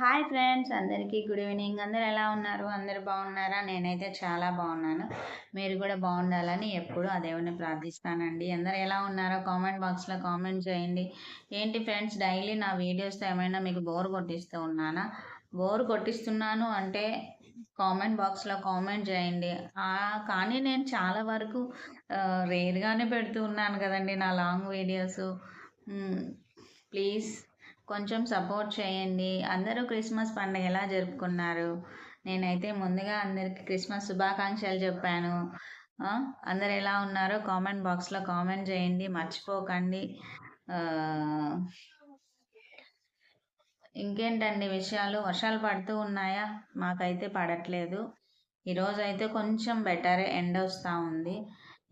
Hi friends అందరికీ good evening. అందరు ఎలా ఉన్నారు? అందరు బాగున్నారా? నేనైతే చాలా బాగున్నాను. మీరు కూడా బాగుండాలని ఎప్పుడు ఆ దేవుని ప్రార్థిస్తానండి. అందరు ఎలా ఉన్నారో కామెంట్ బాక్స్లో కామెంట్ చేయండి. ఏంటి ఫ్రెండ్స్ డైలీ నా వీడియోస్తో ఏమైనా మీకు బోర్ కొట్టిస్తూ ఉన్నానా? బోర్ కొట్టిస్తున్నాను అంటే కామెంట్ బాక్స్లో కామెంట్ చేయండి. కానీ నేను చాలా వరకు రేర్గానే పెడుతూ ఉన్నాను కదండి నా లాంగ్ వీడియోస్. ప్లీజ్. కొంచెం సపోర్ట్ చేయండి. అందరూ క్రిస్మస్ పండుగ ఎలా జరుపుకున్నారు? నేనైతే ముందుగా అందరికి క్రిస్మస్ శుభాకాంక్షలు చెప్పాను. అందరు ఎలా ఉన్నారో కామెంట్ బాక్స్లో కామెంట్ చేయండి. మర్చిపోకండి. ఇంకేంటండి విషయాలు? వర్షాలు పడుతూ ఉన్నాయా? మాకైతే పడట్లేదు. ఈరోజు అయితే కొంచెం బెటర్ ఎండ్ వస్తూ ఉంది.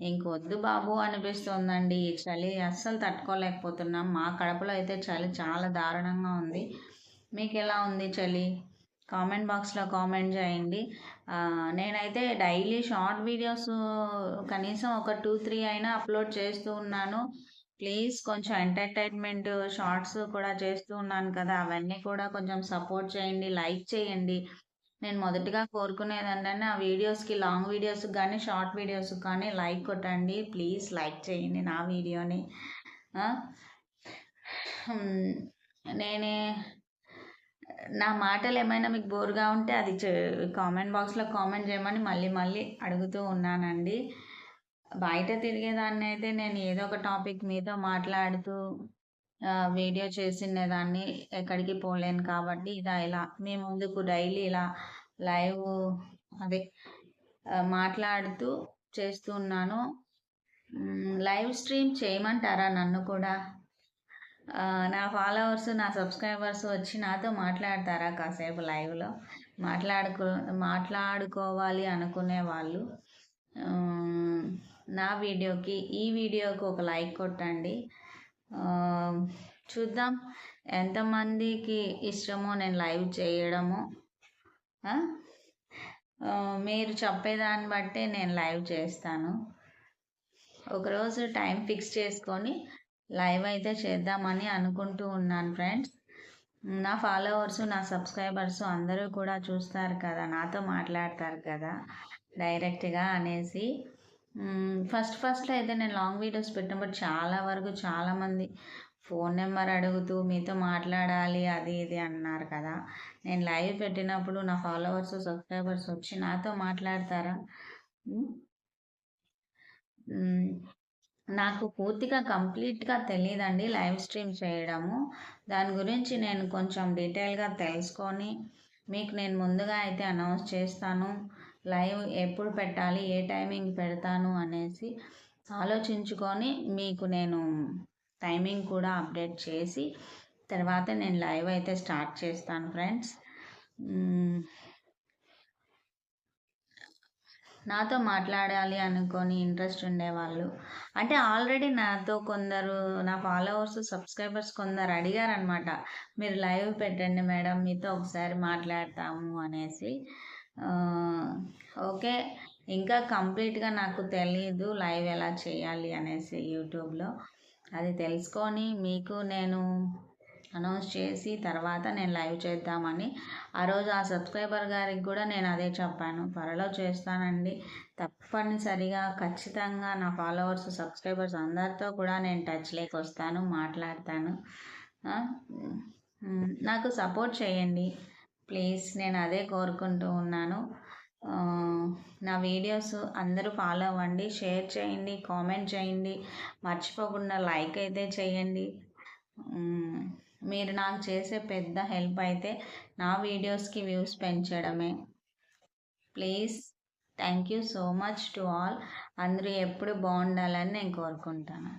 ఇంకొద్దు బాబు అనిపిస్తుందండి. ఈ చలి అస్సలు తట్టుకోలేకపోతున్నాం. మా కడపలో అయితే చలి చాలా దారుణంగా ఉంది. మీకు ఎలా ఉంది చలి? కామెంట్ బాక్స్లో కామెంట్ చేయండి. నేనైతే డైలీ షార్ట్ వీడియోస్ కనీసం ఒక టూ త్రీ అయినా అప్లోడ్ చేస్తూ ఉన్నాను. ప్లీజ్ కొంచెం ఎంటర్టైన్మెంట్ షార్ట్స్ కూడా చేస్తూ ఉన్నాను కదా. అవన్నీ కూడా కొంచెం సపోర్ట్ చేయండి లైక్ చేయండి. నేను మొదటిగా కోరుకునేది ఏంటంటే ఆ వీడియోస్కి లాంగ్ వీడియోస్కి కానీ షార్ట్ వీడియోస్ కానీ లైక్ కొట్టండి. ప్లీజ్ లైక్ చేయండి నా వీడియోని. నేనే నా మాటలు ఏమైనా మీకు బోర్గా ఉంటే అది కామెంట్ బాక్స్లో కామెంట్ చేయమని మళ్ళీ మళ్ళీ అడుగుతూ ఉన్నానండి. బయట తిరిగేదాన్ని అయితే నేను ఏదో ఒక టాపిక్ మీతో మాట్లాడుతూ వీడియో చేసినదాన్ని ఎక్కడికి పోలేను కాబట్టి ఇలా ఇలా మీ ముందుకు డైలీ ఇలా లైవ్ అదే మాట్లాడుతూ చేస్తున్నాను లైవ్ స్ట్రీమ్ చేయమంటారా నన్ను కూడా? నా ఫాలోవర్స్ నా సబ్స్క్రైబర్స్ వచ్చి నాతో మాట్లాడతారా కాసేపు లైవ్లో? మాట్లాడుకో మాట్లాడుకోవాలి అనుకునే వాళ్ళు. నా వీడియోకి ఈ వీడియోకి ఒక లైక్ కొట్టండి. చూద్దాం. ఎంతమందికి ఇష్టమో నేను లైవ్ చేయడము. మీరు చెప్పేదాన్ని బట్టే నేను లైవ్ చేస్తాను. ఒకరోజు టైం ఫిక్స్ చేసుకొని లైవ్ అయితే చేద్దామని అనుకుంటూ ఉన్నాను ఫ్రెండ్స్. నా ఫాలోవర్స్ నా సబ్స్క్రైబర్స్ అందరూ కూడా చూస్తారు కదా నాతో మాట్లాడతారు కదా డైరెక్ట్గా అనేసి. ఫస్ట్ ఫస్ట్లో అయితే నేను లాంగ్ వీడియోస్ పెట్టినప్పుడు చాలా వరకు చాలామంది ఫోన్ నెంబర్ అడుగుతూ మీతో మాట్లాడాలి అది ఇది అన్నారు కదా. నేను లైవ్ పెట్టినప్పుడు నా ఫాలోవర్స్ సబ్స్క్రైబర్స్ వచ్చి నాతో మాట్లాడతారా? నాకు పూర్తిగా కంప్లీట్గా తెలియదండి లైవ్ స్ట్రీమ్ చేయడము. దాని గురించి నేను కొంచెం డీటెయిల్గా తెలుసుకొని మీకు నేను ముందుగా అయితే అనౌన్స్ చేస్తాను. లైవ్ ఎప్పుడు పెట్టాలి? ఏ టైమింగ్ పెడతాను? అనేసి ఆలోచించుకొని మీకు నేను టైమింగ్ కూడా అప్డేట్ చేసి తర్వాత నేను లైవ్ అయితే స్టార్ట్ చేస్తాను ఫ్రెండ్స్. నాతో మాట్లాడాలి అనుకొని ఇంట్రెస్ట్ ఉండేవాళ్ళు. అంటే ఆల్రెడీ నాతో కొందరు నా ఫాలోవర్స్ సబ్స్క్రైబర్స్ కొందరు అడిగారనమాట మీరు లైవ్ పెట్టండి మేడం మీతో ఒకసారి మాట్లాడతాము అనేసి. ఓకే. ఇంకా కంప్లీట్గా నాకు తెలియదు లైవ్ ఎలా చేయాలి అనేసి యూట్యూబ్లో. అది తెలుసుకొని మీకు నేను అనౌన్స్ చేసి తర్వాత నేను లైవ్ చేద్దామని. ఆ రోజు ఆ సబ్స్క్రైబర్ గారికి కూడా నేను అదే చెప్పాను త్వరలో చేస్తానండి. తప్పనిసరిగా ఖచ్చితంగా నా ఫాలోవర్స్ సబ్స్క్రైబర్స్ అందరితో కూడా నేను టచ్లోకి వస్తాను మాట్లాడతాను. నాకు సపోర్ట్ చేయండి. ప్లీజ్ నేను అదే కోరుకుంటూ ఉన్నాను. నా వీడియోస్ అందరూ ఫాలో అవ్వండి షేర్ చేయండి కామెంట్ చేయండి మర్చిపోకుండా లైక్ అయితే చేయండి. మీరు నాకు చేసే పెద్ద హెల్ప్ అయితే నా వీడియోస్కి వ్యూస్ పెంచడమే. Please thank you so much to all. అందరూ ఎప్పుడు బాగుండాలని నేను కోరుకుంటాను.